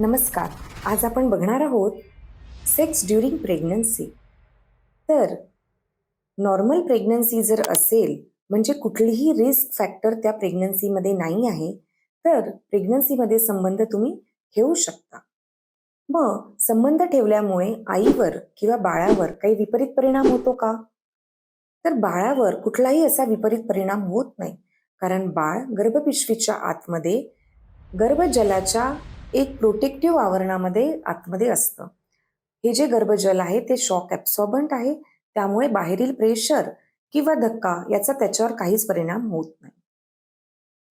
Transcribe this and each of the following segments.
नमस्कार आज आपण बघणार आहोत सेक्स ड्युरिंग प्रेग्नन्सी तर नॉर्मल प्रेग्नन्सी जर असेल म्हणजे कुठलीही रिस्क फॅक्टर त्या प्रेग्नन्सीमध्ये नाही आहे तर प्रेग्नन्सीमध्ये संबंध तुम्ही ठेवू शकता. मग संबंध ठेवल्यामुळे आईवर किंवा बाळावर काही विपरीत परिणाम होतो का? तर बाळावर कुठलाही असा विपरीत परिणाम होत नाही कारण बाळ गर्भपिशवीच्या आतमध्ये गर्भजलाच्या एक प्रोटेक्टिव्ह आवरणामध्ये आतमध्ये असतं. हे जे गर्भजल आहे ते शॉक ॲब्सॉर्बंट आहे. त्यामुळे बाहेरील प्रेशर किंवा धक्का याचा त्याच्यावर काहीच परिणाम होत नाही.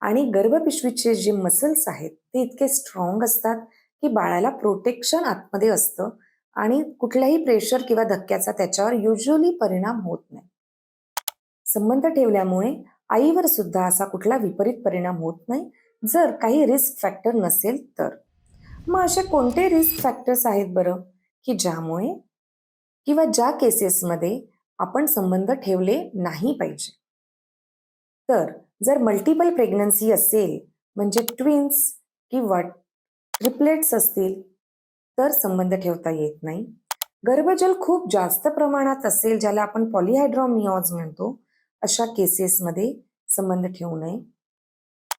आणि गर्भपिशवीचे जे मसल्स आहेत ते इतके स्ट्रॉंग असतात की बाळाला प्रोटेक्शन आतमध्ये असतं आणि कुठल्याही प्रेशर किंवा धक्क्याचा त्याच्यावर युजली परिणाम होत नाही. संबंध ठेवल्यामुळे आईवर सुद्धा असा कुठला विपरीत परिणाम होत नाही. जर काही रिस्क फॅक्टर नसेल तर. मग असे कोणते रिस्क फॅक्टर्स आहेत बरं? की ज्यामुळे किंवा ज्या केसेसमध्ये आपण संबंध ठेवले नाही पाहिजे? तर जर मल्टिपल प्रेग्नन्सी असेल म्हणजे ट्विन्स किंवा ट्रिपलेट्स असतील तर संबंध ठेवता येत नाही. गर्भजल खूप जास्त प्रमाणात असेल ज्याला आपण पॉलिहायड्रॉमिऑज म्हणतो अशा केसेसमध्ये संबंध ठेवू नये.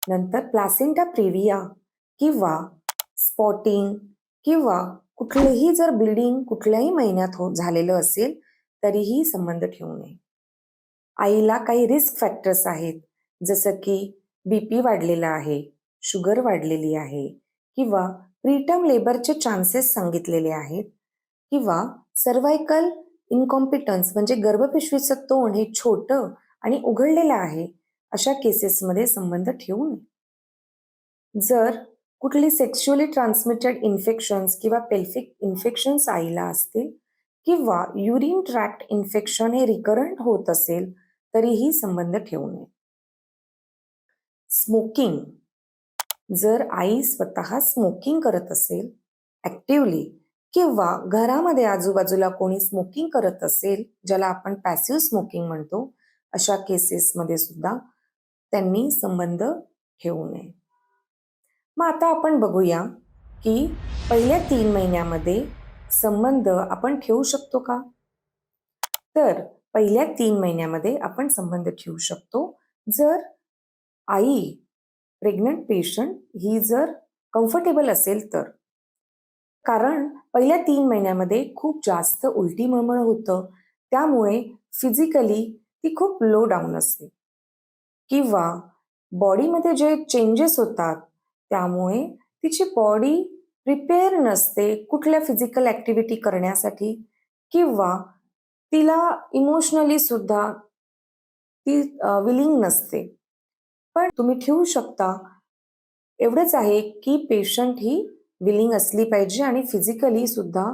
नंतर प्लासेंटा प्रिव्हिया किंवा स्पॉटिंग किंवा कुठलेही जर ब्लिडिंग कुठल्याही महिन्यात हो झालेलं असेल तरीही संबंध ठेवू नये. आईला काही रिस्क फॅक्टर्स आहेत जसं की बी पी वाढलेला आहे शुगर वाढलेली आहे किंवा प्रीटर्म लेबरचे चान्सेस सांगितलेले आहेत किंवा सर्वायकल इनकॉम्पिटन्स म्हणजे गर्भपिशवीचं तोंड हे छोटं आणि उघडलेलं आहे अशा केसेसमध्ये संबंध ठेवू नये. जर कुठली सेक्शुअली ट्रान्समिटेड इन्फेक्शन्स किंवा पेल्फिक इन्फेक्शन्स आईला असतील किंवा युरिन ट्रॅक्ट इन्फेक्शन हे रिकरंट होत असेल तरीही संबंध ठेवू नये. स्मोकिंग जर आई स्वतः स्मोकिंग करत असेल ॲक्टिवली किंवा घरामध्ये आजूबाजूला कोणी स्मोकिंग करत असेल ज्याला आपण पॅसिव्ह स्मोकिंग म्हणतो अशा केसेसमध्ये सुद्धा त्यांनी संबंध ठेवू नये. मग आता आपण बघूया की पहिल्या तीन महिन्यामध्ये संबंध आपण ठेवू शकतो का? तर पहिल्या तीन महिन्यामध्ये आपण संबंध ठेवू शकतो. जर आई प्रेग्नंट पेशंट ही जर कम्फर्टेबल असेल तर. कारण पहिल्या तीन महिन्यामध्ये खूप जास्त उलटी मळमळ होतं. त्यामुळे फिजिकली ती खूप लो डाऊन असते. किंवा बॉडीमध्ये जे चेंजेस होतात त्यामुळे तिची बॉडी प्रिपेअर नसते कुठल्या फिजिकल ॲक्टिव्हिटी करण्यासाठी किंवा तिला इमोशनली सुद्धा ती विलिंग नसते. पण तुम्ही ठेवू शकता. एवढंच आहे की पेशंट ही विलिंग असली पाहिजे आणि फिजिकली सुद्धा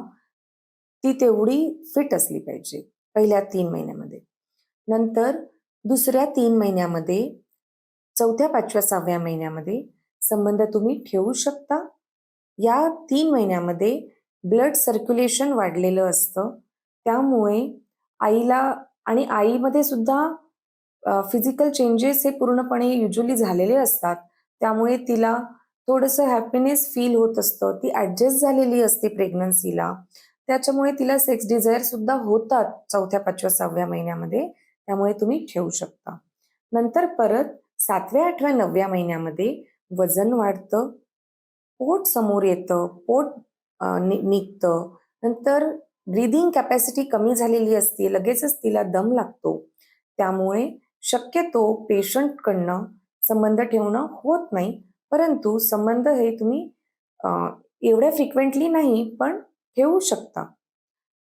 ती तेवढी फिट असली पाहिजे पहिल्या तीन महिन्यामध्ये. नंतर दुसऱ्या तीन महिन्यामध्ये चौथ्या पाचव्या सहाव्या महिन्यामध्ये संबंध तुम्ही ठेवू शकता. या तीन महिन्यामध्ये ब्लड सर्क्युलेशन वाढलेलं असतं. त्यामुळे आईला आणि आईमध्ये सुद्धा फिजिकल चेंजेस हे पूर्णपणे युजली झालेले असतात. त्यामुळे तिला थोडंसं हॅपीनेस फील होत असतं. ती ॲडजस्ट झालेली असते प्रेग्नन्सीला त्याच्यामुळे तिला सेक्स डिझायर सुद्धा होतात चौथ्या पाचव्या सहाव्या महिन्यामध्ये. त्यामुळे तुम्ही ठेवू शकता. नंतर परत सातव्या आठव्या नवव्या महिन्यामध्ये वजन वाढतं पोट समोर येतं पोट नि निघतं. नंतर ब्रिदिंग कॅपॅसिटी कमी झालेली असते लगेचच तिला दम लागतो. त्यामुळे शक्यतो पेशंटकडनं संबंध ठेवणं होत नाही. परंतु संबंध हे तुम्ही एवढ्या फ्रिक्वेंटली नाही पण ठेवू शकता.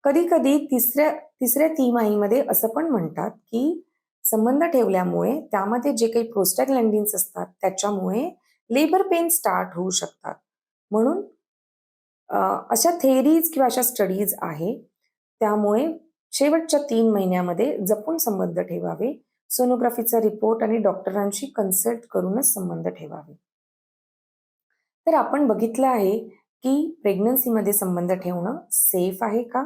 कधी कधी तिसऱ्या तिसऱ्या तिमाहीमध्ये असं पण म्हणतात की संबंध ठेवल्यामुळे त्यामध्ये जे काही प्रोस्टॅग्लँडिन्स असतात त्याच्यामुळे लेबर पेन स्टार्ट होऊ शकतात. म्हणून अशा थेरीज किंवा अशा स्टडीज आहे. त्यामुळे शेवटच्या तीन महिन्यामध्ये जपून संबंध ठेवावे. सोनोग्राफीचा रिपोर्ट आणि डॉक्टरांशी कन्सल्ट करूनच संबंध ठेवावे. तर आपण बघितलं आहे की प्रेग्नन्सीमध्ये संबंध ठेवणं सेफ आहे का?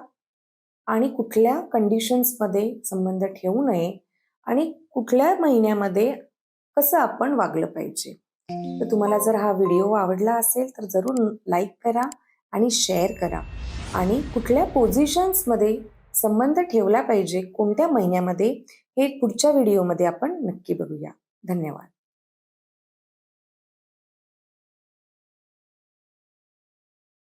आणि कुठल्या कंडिशन्समध्ये संबंध ठेवू नये? आणि कुठल्या महिन्यामध्ये कसं आपण वागलं पाहिजे? तर तुम्हाला जर हा व्हिडिओ आवडला असेल तर जरूर लाईक करा आणि शेअर करा. आणि कुठल्या पोझिशन्समध्ये संबंध ठेवला पाहिजे कोणत्या महिन्यामध्ये हे पुढच्या व्हिडिओमध्ये आपण नक्की बघूया. धन्यवाद.